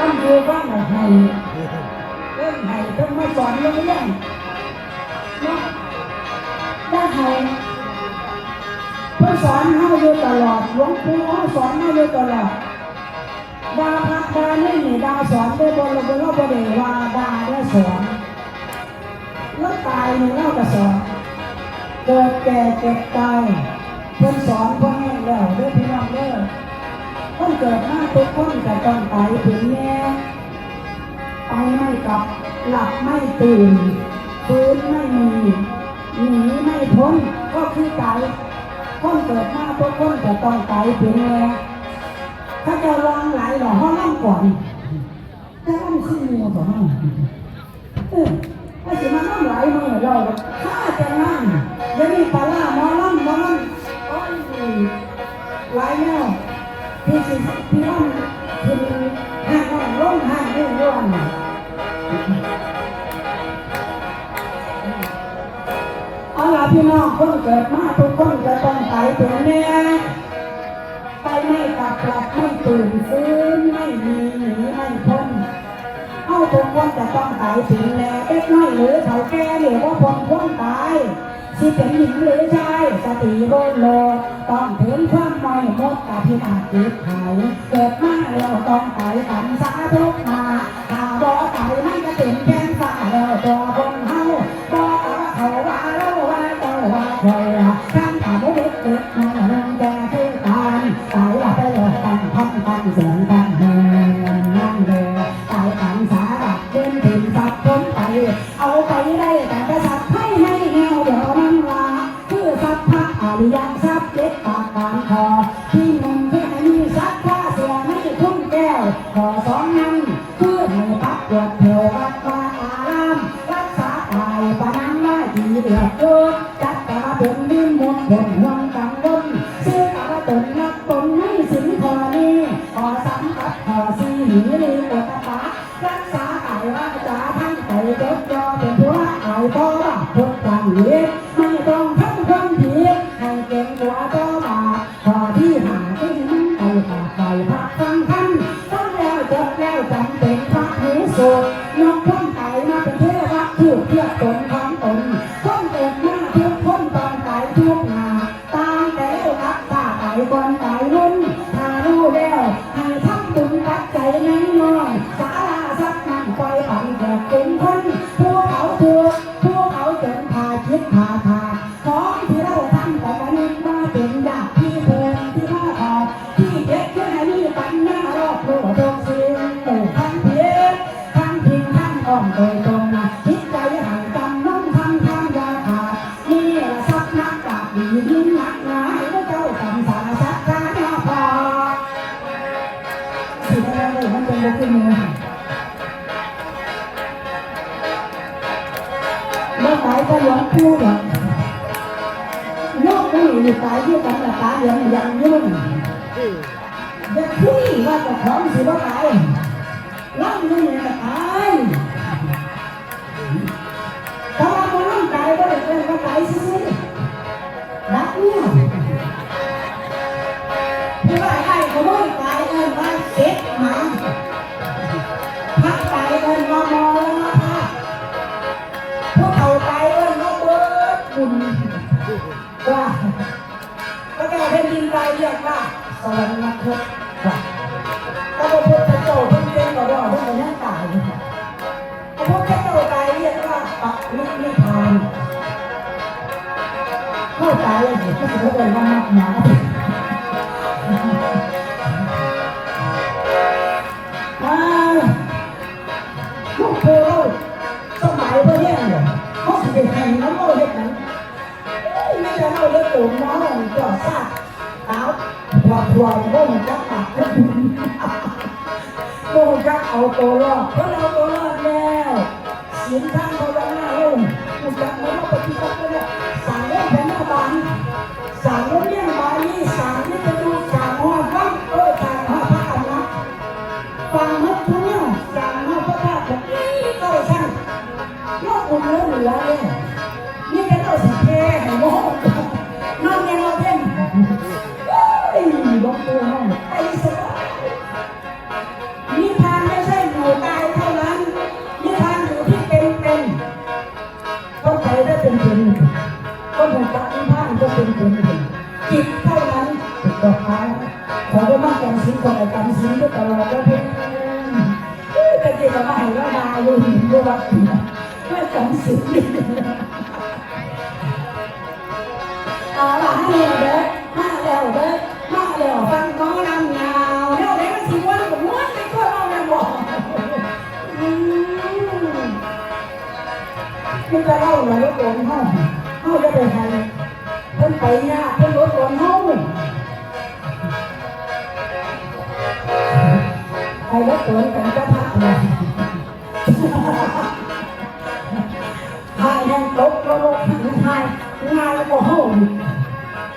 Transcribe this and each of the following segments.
ร่ำดูบ้างหน่อยให้เริ่มให้เพิ่งมาสอนโรงเรียนเนาะได้ให้เพิ่นสอนเฮาอยู่ตลอดหลวงปู่เฮาสอนเฮาอยู่ตลอดดาพักดานี่นี่ดาสอนได้บ่เราบ่เราบ่ได้ว่าดาได้สอนแล้วตายนี่เราก็สอนเกิดแก่เจ็บตายเพิ่นสอนเพิ่นให้แล้วเด้พี่น้องเด้อ คนเกิดมาทุกคนจะต้องตายถึงแน่ไปไม่กลับหลับไม่ตื่นฟื้นไม่มีหนีไม่พ้นก็คือตายคนเกิดมาทุกคนจะต้องตายถึงแน่ถ้าจะวางหลายหล่อห้องนั่งก่อนแต่ต้องขึ้นมือก่อนเออถ้าสิมานั่งหลายมือเราถ้าจะนั่ง พี่สิพี่น้องคือห้างน้องลงห้างนี่ร่วงเอาล่ะพี่น้องคนเกิดมาทุกคนจะต้องตายถึงแน่ไปไม่กลับกลับไม่ตื่นฟื้นไม่มีหนีไม่พ้นเอาทุกคนจะต้องตายถึงแน่เด็กน้อยหรือเฒ่าแก่หรือว่าคนพ้นตาย สิเป็นหญิงหรือชายสติโรนโลต้องถึงความน้อยมดกับพิอาศจิตหายเกิดมาแล้วต้องไปตันสาธุมา ริยังทรัพย์เล็กปากกางคอที่มันที่ให้มีสักข้าเสียไม่ทุ่งแก้ว ขอสองนั้นคือให้พักปวดเทววัดวาอาราม รักษากายปนังว่าดีเดือดร้อนจัดกาเป็นดินมนต์ผลห่วงกังวลซื้อกาตนนักตนให้สินขอนี้ขอสัมผัสขอ ก็หลวงปู่หรอกโลกนี้อยู่ตายที่กันละตาเดียวยังยุ่งจะคุยว่าจะของสิว่าตายล่ำนี่เนี่ตาย สวรรคตว่าพระพุทธเจ้าเพิ่งเป็นก็ว่าเพิ่งเป็นยังตายพระพุทธเจ้าตายเรียกว่าปรินิพานเข้าใจเลยสิที่เขาเรียกว่านักหนามาลูกโพสมัยเพื่อนเนี่ยเขาสิเป็นแห่งน้ำโมเด็กนั้นไม่จะเอาเลือดตูนน้องจอดซากเท้า พอพวยก็มันจะตัดก็โมจะเอาตัวรอดเพราะเราตัวรอดแล้วเสินข้างเขาจะหน้าลงมันจะม่ต้องปฏิบัติเลยสั่งเรื่องแผ่นหน้าบานสั่งเรื่องเลี้ยงบาลีสั่งที่จะดูสั่งหัวฟังเออสั่งหัวพระกันนะฟังมัดทุกเนี่ยสั่งมาพระธาตุแบบนี้ก็ช่างนอกอุ่นเรื่องเหลือเลยนี่จะเอาสิเทให้โมน คนละจำสิก็ตลอดแล้วเพื่อนแต่ที่เราให้เราดาอยู่หินด้วยว่าจำสินเอาละให้เด้อมาแล้วเด้อมาแล้วฟังน้องนำยาวแล้วไหนมันสิวันกับม้วนไปก็เราเนี่บอกมันจะเล่าหน่อยว่าโกงห้องห้องจะไปใครเพิ่นไปยากเพิ่นรถโกงห้อง ใครรบกวนกันก็พักเลยหายแห่งตกก็ลงหายงานก็ห้อง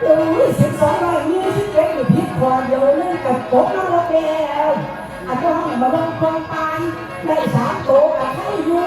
โอ้ยสิบสองร้อยยี่สิบเอ็ดอยู่พิษคอเดียวเล่นกับตกนรกแล้วอาจจะห้องมาบังคองปานได้สามโตกับให้อยู่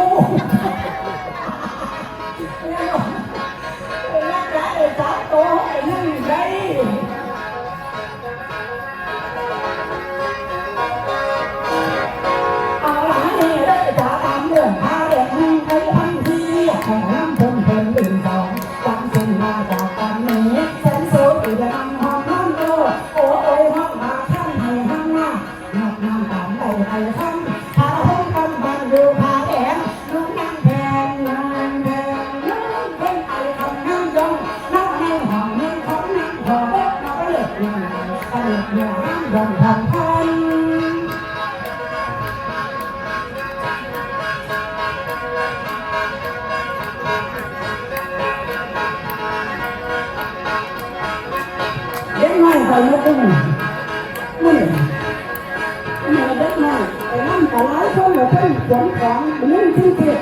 ยังไงก็เรียกอย่างนั่งยองทำพันเด็กน้อยไปแล้วก็มันมันมันเด็กน้อยไปนั่งกับหลายคนแล้วเพิ่นขนของมันนั่งที่เทศ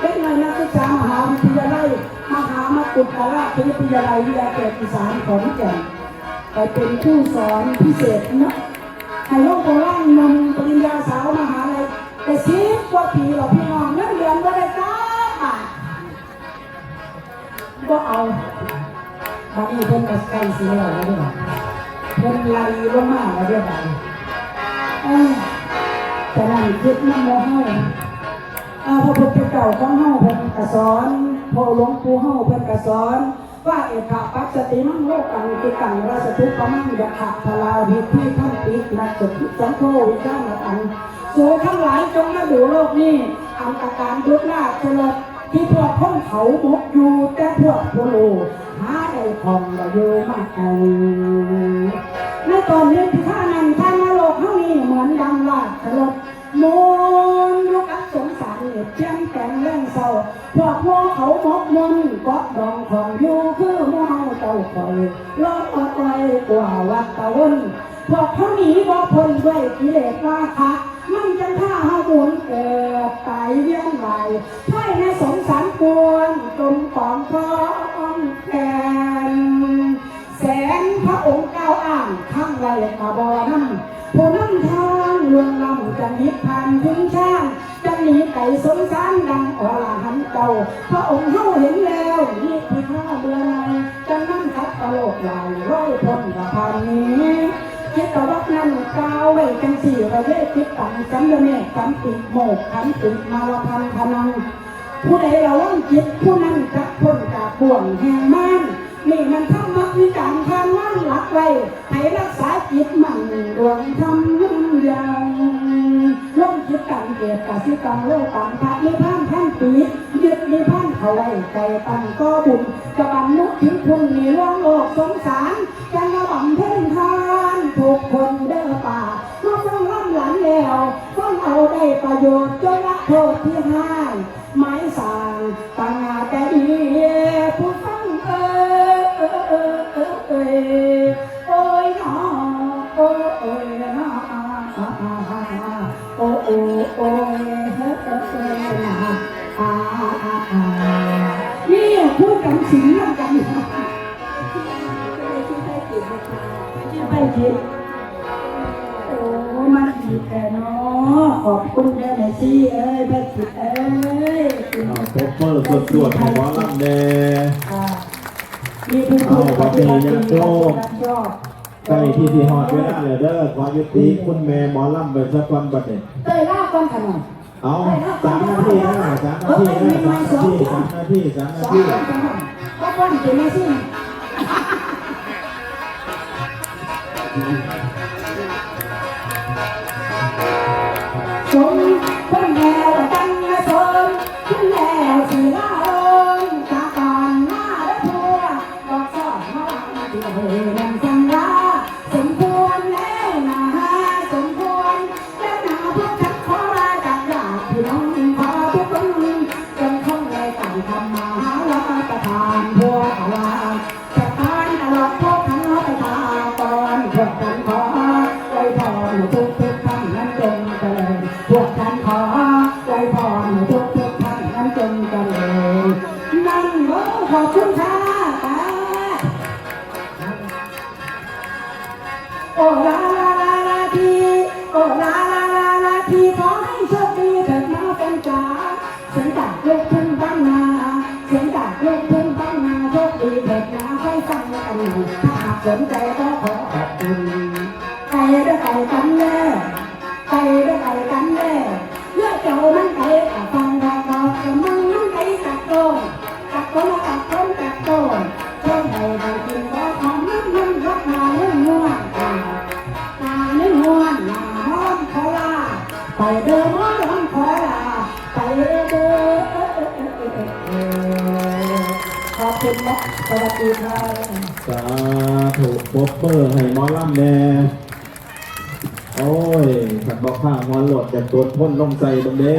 เด็กน้อยนักศึกษามหาวิทยาลัยมหามกุฏราชวิทยาลัยวิทยาเขตอีสานขอนแก่น เป็นผู้สอนพิเศษนะให้ลูกโบราณนำปริญญาสาวมหาลัยแต่สิบกว่าปีหรอพี่น้องเงินเดือนก็ได้จ้าบาทก็เอาบางทีเพิ่นก็ใกล้สิแล้วแล้วเด้อเพิ่นไล่ลงมาแล้วด้อบัดนี้เอ้ยแต่นั่นคิดนำบ่เฮาอ่าพระพุทธเจ้าของเฮาเพิ่นก็สอนพ่อหลวงปู่เฮาเพิ่นก็สอน ว่าเอกปัสสติมังโลกังติกังราชทุกขมังยะขะพลาวิธีท่านปินัสสุสังโฆวิจารอันสู่ทั้งหลายจงมาดูโลกนี้อันตการยุดนาชลดที่พวกพ้นเขาหมกอยู่แต่พวกผู้รู้หาได้ของบ่อยู่มากเอาในตอนนี้ที่ข้านั้นท่านมาโลกเฮานี่เหมือนดังลาชลดมน ต์ลูกอักสงสารเนี่ยเจียงแต่งเรื่องเศร้าพวกพวกเขาหมกมนต์ก็ดองของอยู่คือมู่เฮาเจ้าคอยรอดออกไว้กว่าวัดตะวันพวกเขาหนีบ่พ้นด้วยกิเลสราคะมันจังท่าเฮาบุญเกิดตายเวียนไหวไพ่ในสงสารกวนจมปองพร้อมแกนแสนพระองค์ก้าวอ่างข้างไรกาบอนั่งผู้นำทางลวงลำจะนิพพานถึงช่าง จะหนีไก่สงสารดังอรหันเจ้าพระองค์เฮาเห็นแล้วนี่ที่ข้าเบื่อในจะนั่งทับตลกไหลร้อยพ้นประพานนี้คิดต่อวัดนั้นกาวไว้จังสี่ระเวทคิดตังสัมเดเมสัมติโมกขันติมาวพันธนังผู้ใดระวังจิตผู้นั้นจะพ้นจากบ่วงแห่งม่านนี่มันธรรมวิจารทางว่างหลักไว้ให้รักษาจิตมั่นดวงธรรมยัง ลงจิตตังเกียรติกสิตังโลกังพระนิพพานท่านปียึดนิพพานเขาไว้ใจตั้งก็บุญจะบรรลุถึงคุณในล่วงโลกสงสารจะระบำเพ่นทานทุกคนเด้อป่ามาฟังล่ำหลังแล้วฟังเอาได้ประโยชน์จนละโทษที่ให้ไม้สางตั้งอาใจดี ไปคิดโอ้มาคิดแต่เนาะขอบคุณแม่แม่ซี่เอ้ยแม่คิดเอ้ยเอาโคเปอร์สดสวดให้หมอลำแดอ่ามีผู้พูดปฏิบัติดีรับชอบใกล้ที่ที่ฮอดเวลาเลยเด้อขอยุติคุณแม่หมอลำไปสักวันบัดเนี่ยเตยล่าก่อนขนาดเอาสามนาทีนะสามนาทีนะสามนาทีสามนาทีสามนาสองทีก่อนขนาดก็ก่อนกินไม่สิ้น จงเพิ่งแล้วกันนะเพิ่นแล้วสิละเอิงตาก่นหาและทัวบอกสอนมาหลังมาที่เธอนั่สงรา นหน่อยถ้าหากสนใจก็ขอขอบคุณ ไปด้วยไปกันแน่ไปด้วยไปกันแน่เลือกเจ้ามันไปกับฟังดอกดอกกับมึงมันไปกับโตกับคนละกับคนกับโตนช่วยให้ได้กินว่าของมันมันรักมาเรื่องง่วงตาตาเรื่องง่วงหน้าห้อมขอลาไปเดินห้อมขอลาไปเดิน คุณนะสวัสดีค่ะสาธุปบเบอร์ให้หมอลำแน่โอ้ยขัดบอกข้างฮอนโหลดจากตัวพ่นลงใจตรงเด้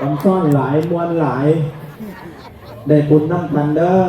ตำซ่อนหลายมวนหลาย ได้บุญน้ำพันเด้อ